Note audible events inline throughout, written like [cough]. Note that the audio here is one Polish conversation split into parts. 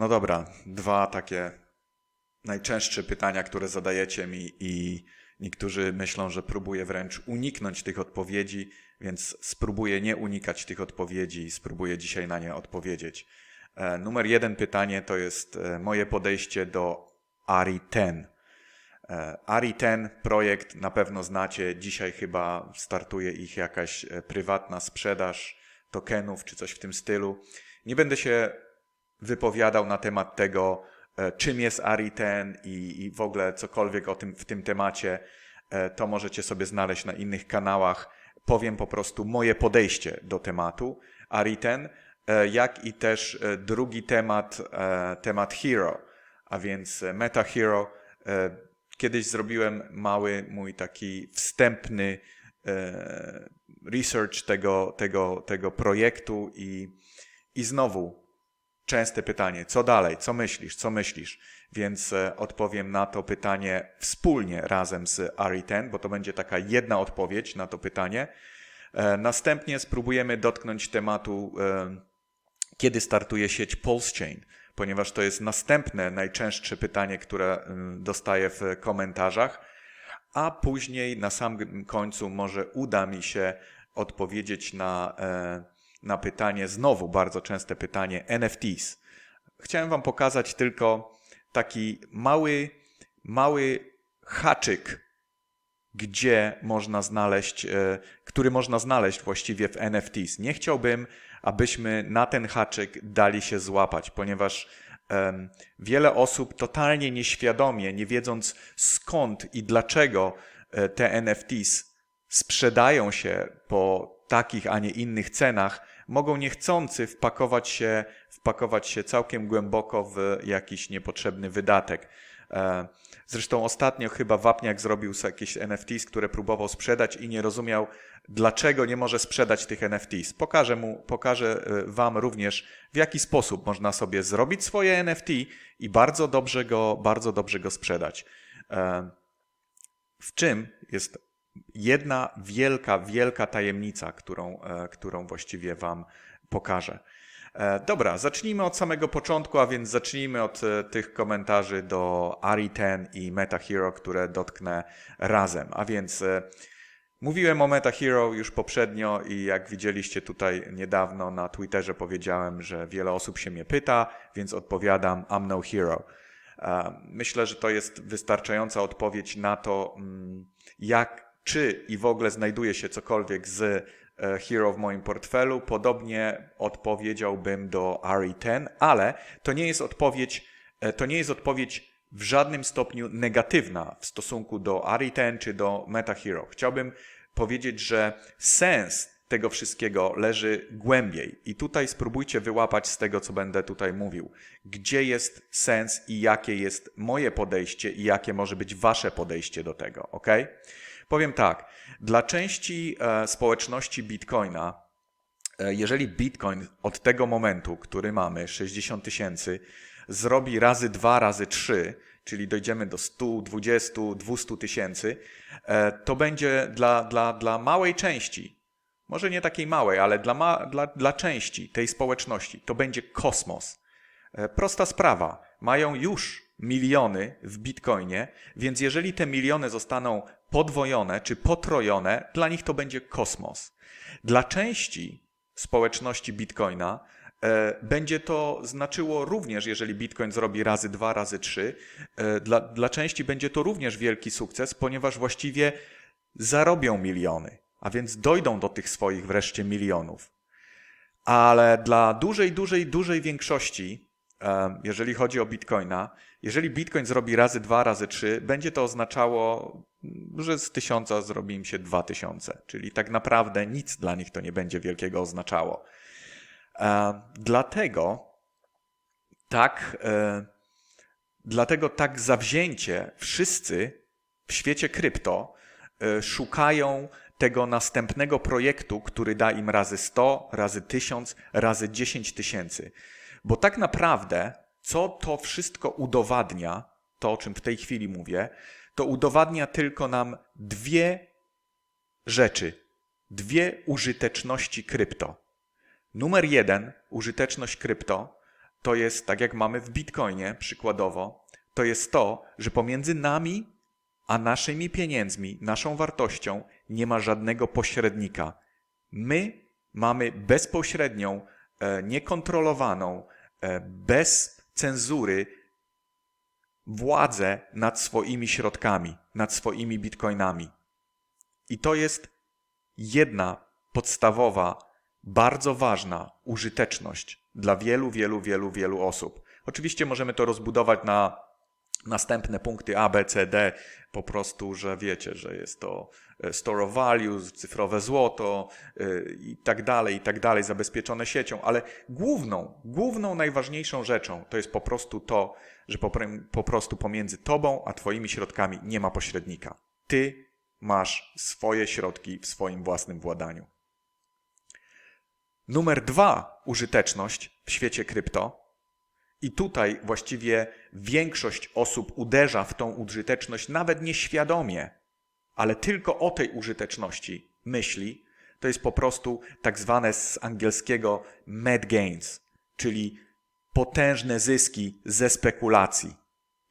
No dobra, dwa takie najczęstsze pytania, które zadajecie mi i niektórzy myślą, że próbuję wręcz uniknąć tych odpowiedzi, więc spróbuję nie unikać tych odpowiedzi i spróbuję dzisiaj na nie odpowiedzieć. E, Numer jeden pytanie to jest e, moje podejście do ARI 10. E, ARI 10 projekt na pewno znacie. Dzisiaj chyba startuje ich jakaś prywatna sprzedaż tokenów czy coś w tym stylu. Nie będę się wypowiadał na temat tego, e, czym jest ARI 10 i, i w ogóle cokolwiek o tym w tym temacie. E, To możecie sobie znaleźć na innych kanałach. Powiem po prostu moje podejście do tematu ARI 10, e, jak i też drugi temat, temat Hero, a więc Meta Hero. Kiedyś zrobiłem mały mój taki wstępny research tego, tego, tego projektu i, i znowu częste pytanie, co dalej, co myślisz, co myślisz? Więc e, odpowiem na to pytanie wspólnie razem z Ari10, bo to będzie taka jedna odpowiedź na to pytanie. E, Następnie spróbujemy dotknąć tematu, e, kiedy startuje sieć PulseChain, ponieważ to jest następne, najczęstsze pytanie, które e, dostaję w komentarzach, a później na samym końcu może uda mi się odpowiedzieć na, na pytanie, znowu bardzo częste pytanie NFTs. Chciałem Wam pokazać tylko taki mały, mały haczyk, gdzie można znaleźć, e, który można znaleźć właściwie w NFTs. Nie chciałbym, abyśmy na ten haczyk dali się złapać, ponieważ wiele osób totalnie nieświadomie, nie wiedząc skąd i dlaczego e, te NFTs sprzedają się po takich, a nie innych cenach, mogą niechcący wpakować się, wpakować się całkiem głęboko w jakiś niepotrzebny wydatek. E, Zresztą ostatnio chyba Wapniak zrobił jakieś NFTs, które próbował sprzedać i nie rozumiał, dlaczego nie może sprzedać tych NFTs. Pokażę mu, pokażę e, Wam również, w jaki sposób można sobie zrobić swoje NFT i bardzo dobrze go, bardzo dobrze go sprzedać. E, W czym jest jedna wielka, wielka tajemnica, którą, e, którą właściwie Wam pokażę. E, Dobra, zacznijmy od samego początku, a więc zacznijmy od e, tych komentarzy do Ari10 i Meta Hero, które dotknę razem. A więc mówiłem o Meta Hero już poprzednio i jak widzieliście tutaj niedawno na Twitterze powiedziałem, że wiele osób się mnie pyta, więc odpowiadam I'm no hero. Myślę, że to jest wystarczająca odpowiedź na to, mm, jak, czy i w ogóle znajduje się cokolwiek z e, Hero w moim portfelu. Podobnie odpowiedziałbym do RE10, ale to nie jest odpowiedź, e, to nie jest odpowiedź w żadnym stopniu negatywna w stosunku do RE10 czy do Meta Hero. Chciałbym powiedzieć, że sens tego wszystkiego leży głębiej. I tutaj spróbujcie wyłapać z tego, co będę tutaj mówił, gdzie jest sens i jakie jest moje podejście i jakie może być wasze podejście do tego, ok? Powiem tak, dla części e, społeczności Bitcoina, e, jeżeli Bitcoin od tego momentu, który mamy, 60 tysięcy, zrobi razy dwa, razy trzy, czyli dojdziemy do 100, 20, 200 tysięcy, e, to będzie dla, dla, dla małej części, może nie takiej małej, ale dla, dla, dla części tej społeczności, to będzie kosmos. Prosta sprawa. Mają już miliony w bitcoinie, więc jeżeli te miliony zostaną podwojone czy potrojone, dla nich to będzie kosmos. Dla części społeczności bitcoina e, będzie to znaczyło również, jeżeli bitcoin zrobi razy dwa, razy trzy, e, dla, dla części będzie to również wielki sukces, ponieważ właściwie zarobią miliony, a więc dojdą do tych swoich wreszcie milionów. Ale dla dużej, dużej, dużej większości, jeżeli chodzi o Bitcoina, jeżeli Bitcoin zrobi razy dwa, razy trzy, będzie to oznaczało, że z tysiąca zrobi im się dwa tysiące. Czyli tak naprawdę nic dla nich to nie będzie wielkiego oznaczało. Dlatego tak, e, dlatego tak zawzięcie wszyscy w świecie krypto e, szukają tego następnego projektu, który da im razy 100, razy 1000, razy 10 tysięcy. Bo tak naprawdę, co to wszystko udowadnia, to o czym w tej chwili mówię, to udowadnia tylko nam dwie rzeczy, dwie użyteczności krypto. Numer jeden, użyteczność krypto, to jest tak jak mamy w Bitcoinie przykładowo, to jest to, że pomiędzy nami a naszymi pieniędzmi, naszą wartością nie ma żadnego pośrednika. My mamy bezpośrednią, niekontrolowaną, e, bez cenzury władzę nad swoimi środkami, nad swoimi bitcoinami. I to jest jedna podstawowa, bardzo ważna użyteczność dla wielu, wielu, wielu, wielu osób. Oczywiście możemy to rozbudować na następne punkty A, B, C, D, po prostu, że wiecie, że jest to e, store of values, cyfrowe złoto yy, i tak dalej, i tak dalej, zabezpieczone siecią, ale główną, główną, najważniejszą rzeczą to jest po prostu to, że po, po prostu pomiędzy tobą a twoimi środkami nie ma pośrednika. Ty masz swoje środki w swoim własnym władaniu. Numer dwa, użyteczność w świecie krypto. I tutaj właściwie większość osób uderza w tą użyteczność nawet nieświadomie, ale tylko o tej użyteczności myśli. To jest po prostu tak zwane z angielskiego mad gains, czyli potężne zyski ze spekulacji.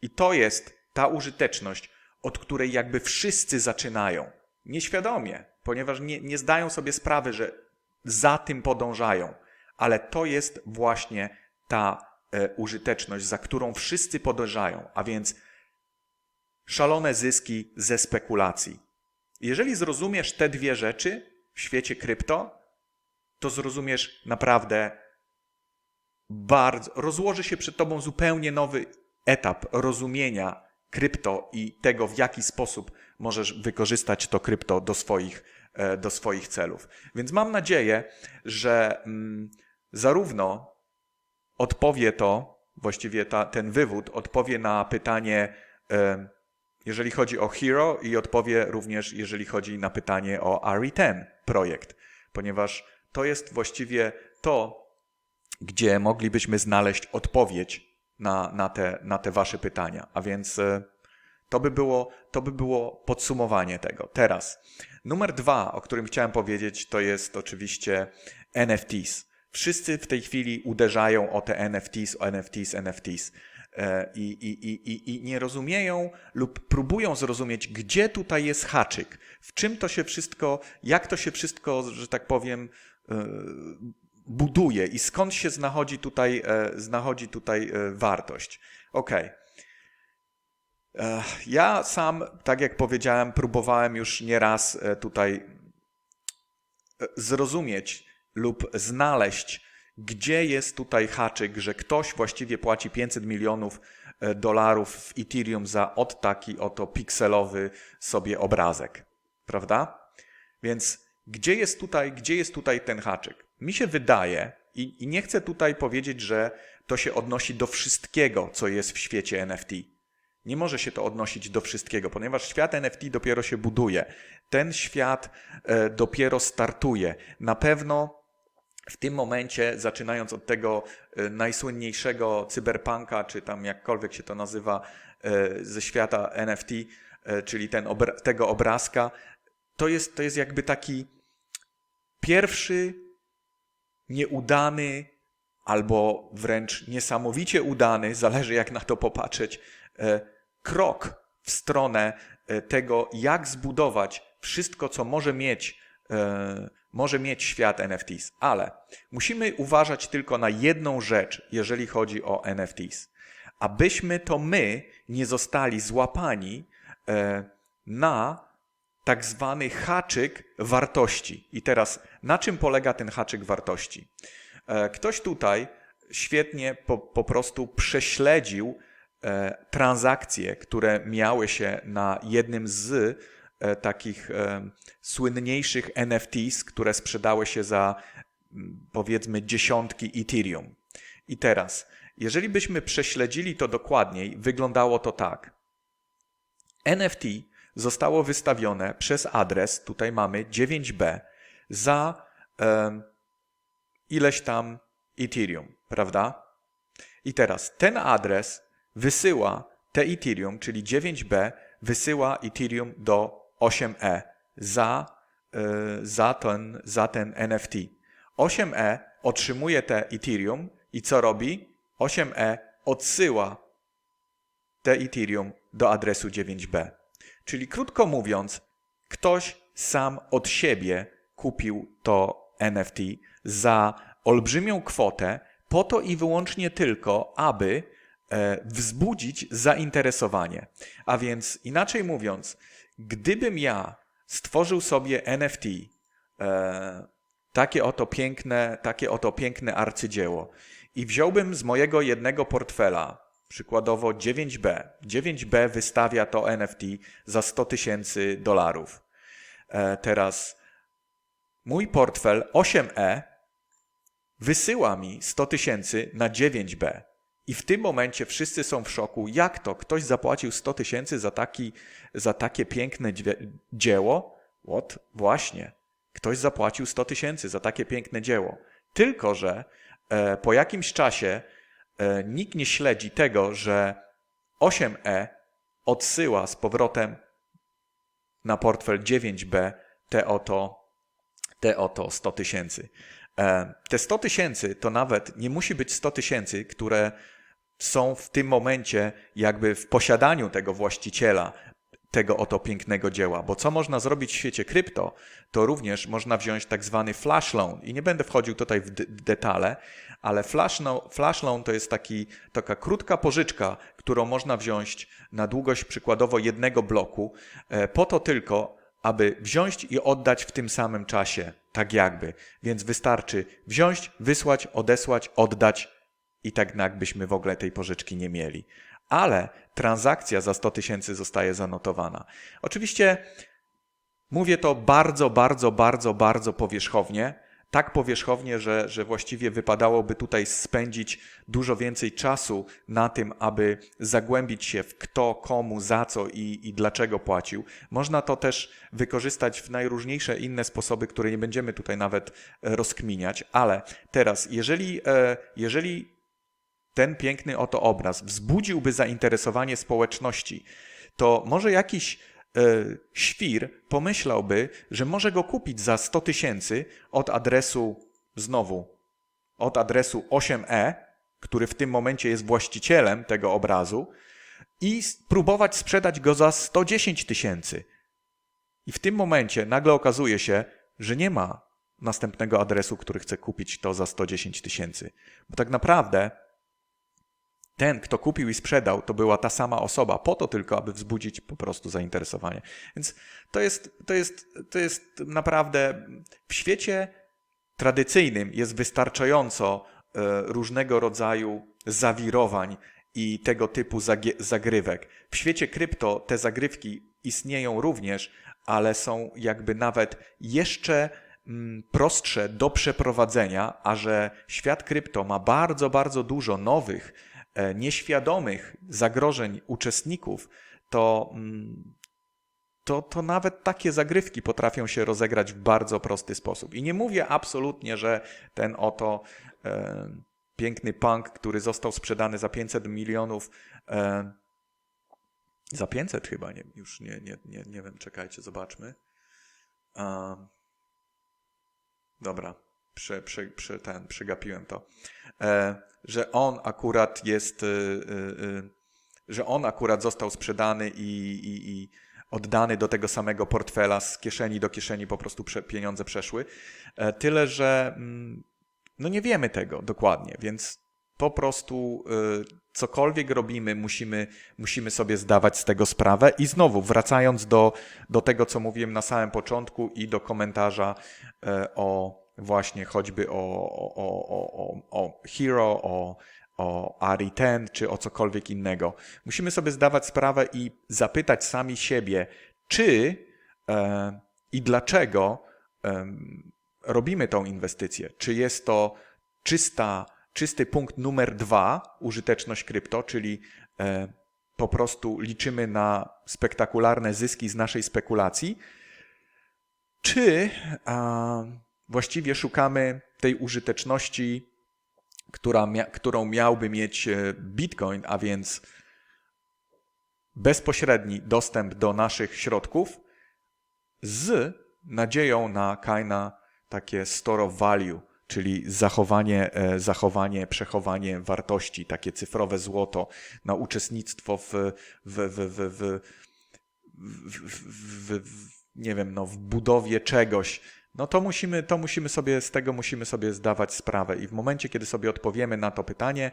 I to jest ta użyteczność, od której jakby wszyscy zaczynają. Nieświadomie, ponieważ nie, nie zdają sobie sprawy, że za tym podążają. Ale to jest właśnie ta użyteczność, za którą wszyscy podążają, a więc szalone zyski ze spekulacji. Jeżeli zrozumiesz te dwie rzeczy w świecie krypto, to zrozumiesz naprawdę bardzo, rozłoży się przed tobą zupełnie nowy etap rozumienia krypto i tego, w jaki sposób możesz wykorzystać to krypto do swoich, e, do swoich celów. Więc mam nadzieję, że mm, zarówno odpowie to, właściwie ta, ten wywód odpowie na pytanie, jeżeli chodzi o Hero i odpowie również, jeżeli chodzi na pytanie o RE10 projekt, ponieważ to jest właściwie to, gdzie moglibyśmy znaleźć odpowiedź na, na, te, na te wasze pytania. A więc e, to by, było, to by było podsumowanie tego. Teraz, numer dwa, o którym chciałem powiedzieć, to jest oczywiście NFTs. Wszyscy w tej chwili uderzają o te NFTs, o NFTs, NFTs. E, I, i, i, i nie rozumieją lub próbują zrozumieć, gdzie tutaj jest haczyk, w czym to się wszystko, jak to się wszystko, że tak powiem, e, buduje i skąd się znachodzi tutaj, e, znachodzi tutaj wartość. Okay. Ja sam, tak jak powiedziałem, próbowałem już nieraz tutaj zrozumieć lub znaleźć gdzie jest tutaj haczyk, że ktoś właściwie płaci 500 milionów e, dolarów w Ethereum za od taki oto pikselowy sobie obrazek, prawda? Więc gdzie jest tutaj, gdzie jest tutaj ten haczyk? Mi się wydaje, i, i nie chcę tutaj powiedzieć, że to się odnosi do wszystkiego, co jest w świecie NFT. Nie może się to odnosić do wszystkiego, ponieważ świat NFT dopiero się buduje. Ten świat e, dopiero startuje. Na pewno w tym momencie, zaczynając od tego e, najsłynniejszego cyberpunka, czy tam jakkolwiek się to nazywa, e, ze świata NFT, e, czyli ten obra tego obrazka, to jest, to jest jakby taki pierwszy nieudany albo wręcz niesamowicie udany, zależy jak na to popatrzeć, krok w stronę tego, jak zbudować wszystko, co może mieć może mieć świat NFTs, ale musimy uważać tylko na jedną rzecz, jeżeli chodzi o NFTs. Abyśmy to my nie zostali złapani e, na tak zwany haczyk wartości. I teraz, na czym polega ten haczyk wartości? E, ktoś tutaj świetnie po, po prostu prześledził e, transakcje, które miały się na jednym z takich e, słynniejszych NFTs, które sprzedały się za powiedzmy dziesiątki Ethereum. I teraz, jeżeli byśmy prześledzili to dokładniej, wyglądało to tak. NFT zostało wystawione przez adres, tutaj mamy 9b, za e, ileś tam Ethereum, prawda? I teraz ten adres wysyła te Ethereum, czyli 9b, wysyła Ethereum do 8E za, y, za, ten, za ten NFT. 8E otrzymuje te Ethereum i co robi? 8e odsyła te Ethereum do adresu 9b. Czyli krótko mówiąc, ktoś sam od siebie kupił to NFT za olbrzymią kwotę, po to i wyłącznie tylko, aby e, wzbudzić zainteresowanie. A więc inaczej mówiąc, gdybym ja stworzył sobie NFT, e, takie oto piękne, takie oto piękne arcydzieło i wziąłbym z mojego jednego portfela, przykładowo 9B, 9B wystawia to NFT za 100 tysięcy dolarów. E, teraz mój portfel 8E wysyła mi 100 tysięcy na 9B. I w tym momencie wszyscy są w szoku. Jak to? Ktoś zapłacił 100 tysięcy za, taki, za takie piękne dzieło? What? Właśnie. Ktoś zapłacił 100 tysięcy za takie piękne dzieło. Tylko, że e, po jakimś czasie e, nikt nie śledzi tego, że 8E odsyła z powrotem na portfel 9B te oto, te oto 100 tysięcy. E, Te 100 tysięcy to nawet nie musi być 100 tysięcy, które są w tym momencie jakby w posiadaniu tego właściciela tego oto pięknego dzieła. Bo co można zrobić w świecie krypto, to również można wziąć tak zwany flash loan. I nie będę wchodził tutaj w, detale, ale flash, no, flash loan to jest taki, taka krótka pożyczka, którą można wziąć na długość przykładowo jednego bloku, e, po to tylko, aby wziąć i oddać w tym samym czasie, tak jakby. Więc wystarczy wziąć, wysłać, odesłać, oddać i tak jakbyśmy w ogóle tej pożyczki nie mieli. Ale transakcja za 100 tysięcy zostaje zanotowana. Oczywiście mówię to bardzo, bardzo, bardzo, bardzo powierzchownie. Tak powierzchownie, że, że właściwie wypadałoby tutaj spędzić dużo więcej czasu na tym, aby zagłębić się w kto, komu, za co i, i dlaczego płacił. Można to też wykorzystać w najróżniejsze inne sposoby, które nie będziemy tutaj nawet e, rozkminiać, ale teraz, jeżeli, e, jeżeli ten piękny oto obraz wzbudziłby zainteresowanie społeczności, to może jakiś e, świr pomyślałby, że może go kupić za 100 tysięcy od adresu znowu, od adresu 8e, który w tym momencie jest właścicielem tego obrazu, i spróbować sprzedać go za 110 tysięcy. I w tym momencie nagle okazuje się, że nie ma następnego adresu, który chce kupić to za 110 tysięcy. Bo tak naprawdę ten, kto kupił i sprzedał, to była ta sama osoba, po to tylko, aby wzbudzić po prostu zainteresowanie. Więc to jest, to jest, to jest naprawdę w świecie tradycyjnym jest wystarczająco e, różnego rodzaju zawirowań i tego typu zagrywek. W świecie krypto te zagrywki istnieją również, ale są jakby nawet jeszcze mm, prostsze do przeprowadzenia, a że świat krypto ma bardzo, bardzo dużo nowych, nieświadomych zagrożeń uczestników, to, mm, to, to nawet takie zagrywki potrafią się rozegrać w bardzo prosty sposób. I nie mówię absolutnie, że ten oto e, piękny punk, który został sprzedany za 500 milionów, e, za 500 chyba, nie, już nie, nie, nie, nie wiem, czekajcie, zobaczmy. E, dobra, prze, prze, prze, ten, przegapiłem to. E, że on akurat jest, y, y, że on akurat został sprzedany i, i, i oddany do tego samego portfela, z kieszeni do kieszeni po prostu pieniądze przeszły. E, tyle, że mm, no nie wiemy tego dokładnie, więc po prostu cokolwiek robimy, musimy, musimy sobie zdawać z tego sprawę. I znowu, wracając do, do tego, co mówiłem na samym początku i do komentarza e, o właśnie choćby o, o, o, o, Hero, o, o RE10 czy o cokolwiek innego. Musimy sobie zdawać sprawę i zapytać sami siebie, czy e, i dlaczego em, robimy tą inwestycję. Czy jest to czysta, czysty punkt numer dwa, użyteczność krypto, czyli e, po prostu liczymy na spektakularne zyski z naszej spekulacji, czy a, właściwie szukamy tej użyteczności, która którą miałby mieć e, Bitcoin, a więc bezpośredni dostęp do naszych środków z nadzieją na kinda takie store of value, czyli zachowanie, e, zachowanie, przechowanie wartości, takie cyfrowe złoto, na uczestnictwo w, w, w, w, w, w, w nie wiem, no, w budowie czegoś, no to musimy, to musimy sobie, z tego musimy sobie zdawać sprawę. I w momencie, kiedy sobie odpowiemy na to pytanie,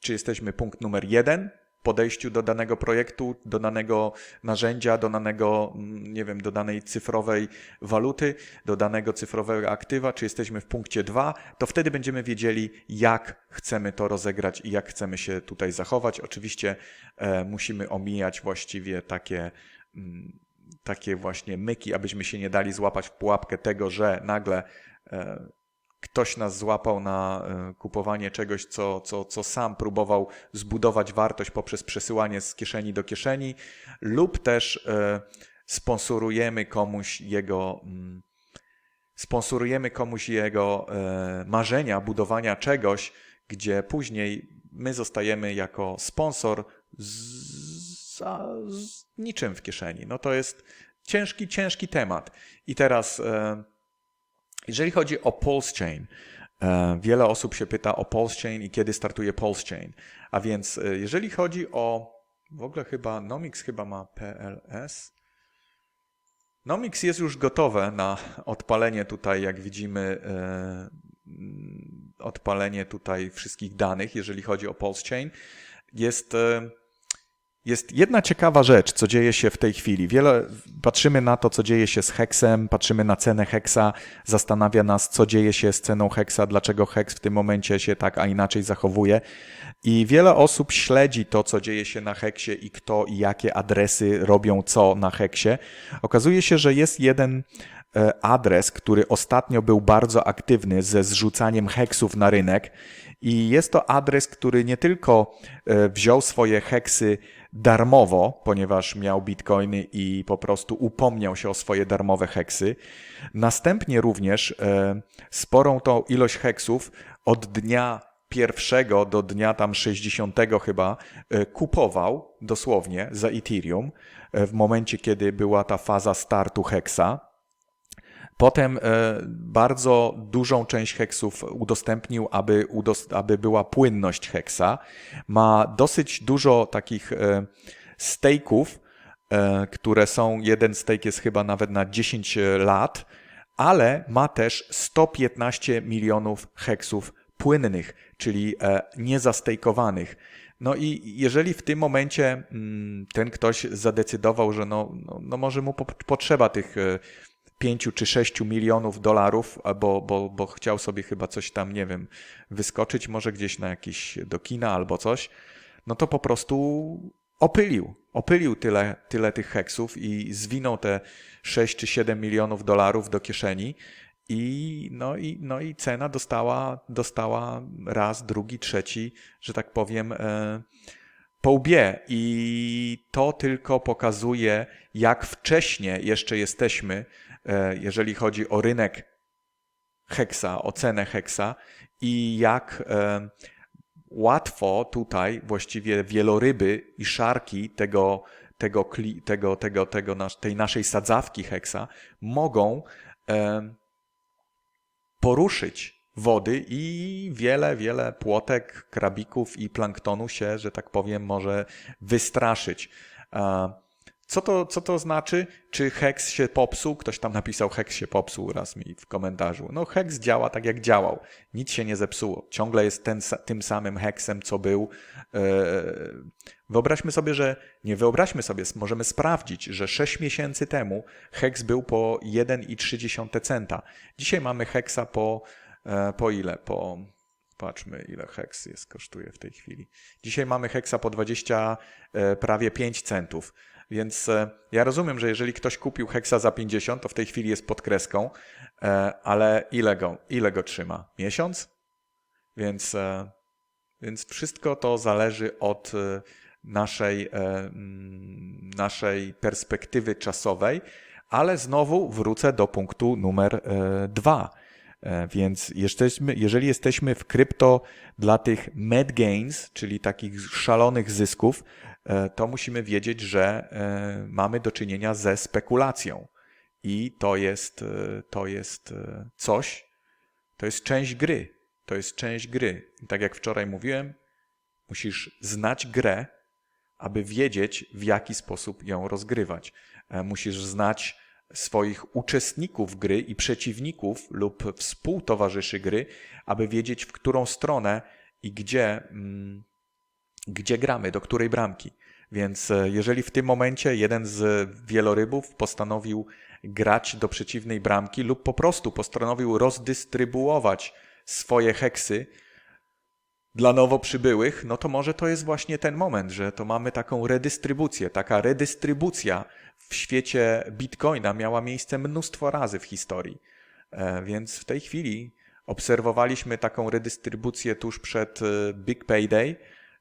czy jesteśmy punkt numer jeden, podejściu do danego projektu, do danego narzędzia, do danego, mm, nie wiem, do danej cyfrowej waluty, do danego cyfrowego aktywa, czy jesteśmy w punkcie 2, to wtedy będziemy wiedzieli, jak chcemy to rozegrać i jak chcemy się tutaj zachować. Oczywiście e, musimy omijać właściwie takie. Mm, takie właśnie myki, abyśmy się nie dali złapać w pułapkę tego, że nagle e, ktoś nas złapał na e, kupowanie czegoś, co, co, co sam próbował zbudować wartość poprzez przesyłanie z kieszeni do kieszeni, lub też e, sponsorujemy komuś jego. Mm, sponsorujemy komuś jego marzenia budowania czegoś, gdzie później my zostajemy jako sponsor z, z niczym w kieszeni. No to jest ciężki, ciężki temat. I teraz jeżeli chodzi o Pulse Chain, e, wiele osób się pyta o Pulse Chain i kiedy startuje Pulse Chain. A więc e, jeżeli chodzi o, w ogóle chyba Nomix chyba ma PLS. Nomix jest już gotowe na odpalenie tutaj, jak widzimy, e, odpalenie tutaj wszystkich danych, jeżeli chodzi o Pulse Chain. Jest jest jedna ciekawa rzecz, co dzieje się w tej chwili. Wiele patrzymy na to, co dzieje się z heksem, patrzymy na cenę heksa, zastanawia nas, co dzieje się z ceną heksa, dlaczego heks w tym momencie się tak, a inaczej zachowuje. I wiele osób śledzi to, co dzieje się na heksie i kto i jakie adresy robią co na heksie. Okazuje się, że jest jeden e, adres, który ostatnio był bardzo aktywny ze zrzucaniem heksów na rynek. I jest to adres, który nie tylko e, wziął swoje heksy darmowo, ponieważ miał bitcoiny i po prostu upomniał się o swoje darmowe heksy. Następnie również e, sporą tą ilość heksów od dnia pierwszego do dnia tam 60 chyba e, kupował dosłownie za Ethereum e, w momencie, kiedy była ta faza startu heksa. Potem e, bardzo dużą część heksów udostępnił, aby, aby była płynność heksa. Ma dosyć dużo takich e, stake'ów, e, które są, jeden stake jest chyba nawet na 10 lat, ale ma też 115 milionów heksów płynnych, czyli niezastejkowanych. No i jeżeli w tym momencie mm, ten ktoś zadecydował, że no, no, no może mu potrzeba tych 5 czy 6 milionów dolarów, bo, bo, bo chciał sobie chyba coś tam, nie wiem, wyskoczyć, może gdzieś na jakiś do kina albo coś, no to po prostu opylił. Opylił tyle, tyle tych heksów i zwinął te 6 czy 7 milionów dolarów do kieszeni. I, no, i, no i cena dostała, dostała raz, drugi, trzeci, że tak powiem, e, po łbie. I to tylko pokazuje, jak wcześnie jeszcze jesteśmy jeżeli chodzi o rynek heksa, o cenę heksa i jak e, łatwo tutaj właściwie wieloryby i szarki tego, tego, tego, tego, tego, tej naszej sadzawki heksa mogą e, poruszyć wody i wiele, wiele płotek, krabików i planktonu się, że tak powiem, może wystraszyć. Co to, co to znaczy? Czy Hex się popsuł? Ktoś tam napisał Hex się popsuł raz mi w komentarzu. No Hex działa tak jak działał. Nic się nie zepsuło. Ciągle jest ten, tym samym Hexem, co był. E, wyobraźmy sobie, że nie wyobraźmy sobie, możemy sprawdzić, że 6 miesięcy temu Hex był po 1,3 centa. Dzisiaj mamy Hexa po, e, po ile? Po Patrzmy, ile heks jest, kosztuje w tej chwili. Dzisiaj mamy heksa po 20, e, prawie 5 centów. Więc e, ja rozumiem, że jeżeli ktoś kupił heksa za 50, to w tej chwili jest pod kreską, e, ale ile go, ile go trzyma? Miesiąc? Więc, e, więc wszystko to zależy od naszej, mm, naszej perspektywy czasowej, ale znowu wrócę do punktu numer dwa. Więc jesteśmy, jeżeli jesteśmy w krypto dla tych mad gains, czyli takich szalonych zysków, to musimy wiedzieć, że e, mamy do czynienia ze spekulacją. I to jest, e, to jest coś, To jest część gry. To jest część gry. I tak jak wczoraj mówiłem, musisz znać grę, aby wiedzieć, w jaki sposób ją rozgrywać. E, Musisz znać swoich uczestników gry i przeciwników lub współtowarzyszy gry, aby wiedzieć, w którą stronę i gdzie, mm, gdzie gramy, do której bramki. Więc e, jeżeli w tym momencie jeden z wielorybów postanowił grać do przeciwnej bramki lub po prostu postanowił rozdystrybuować swoje heksy dla nowo przybyłych, no to może to jest właśnie ten moment, że to mamy taką redystrybucję. Taka redystrybucja w świecie Bitcoina miała miejsce mnóstwo razy w historii. E, Więc w tej chwili obserwowaliśmy taką redystrybucję tuż przed e, Big Payday.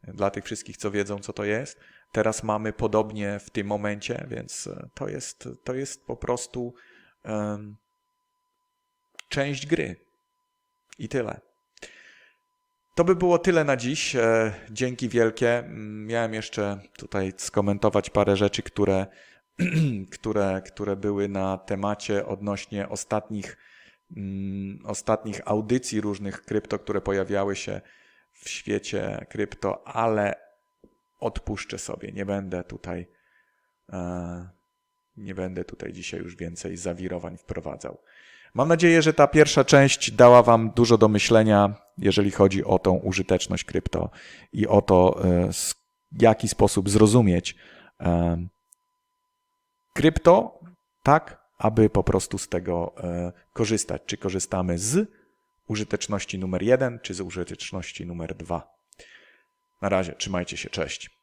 Dla tych wszystkich, co wiedzą, co to jest. Teraz mamy podobnie w tym momencie, więc e, to jest, to jest po prostu em, część gry. I tyle. To by było tyle na dziś. E, Dzięki wielkie. Miałem jeszcze tutaj skomentować parę rzeczy, które, [clears throat] które, które były na temacie odnośnie ostatnich, ostatnich audycji różnych krypto, które pojawiały się w świecie krypto, ale odpuszczę sobie. Nie będę tutaj, e, nie będę tutaj dzisiaj już więcej zawirowań wprowadzał. Mam nadzieję, że ta pierwsza część dała Wam dużo do myślenia, jeżeli chodzi o tą użyteczność krypto i o to, e, w jaki sposób zrozumieć e, krypto, tak, aby po prostu z tego e, korzystać. Czy korzystamy z użyteczności numer jeden, czy z użyteczności numer dwa. Na razie, trzymajcie się, cześć.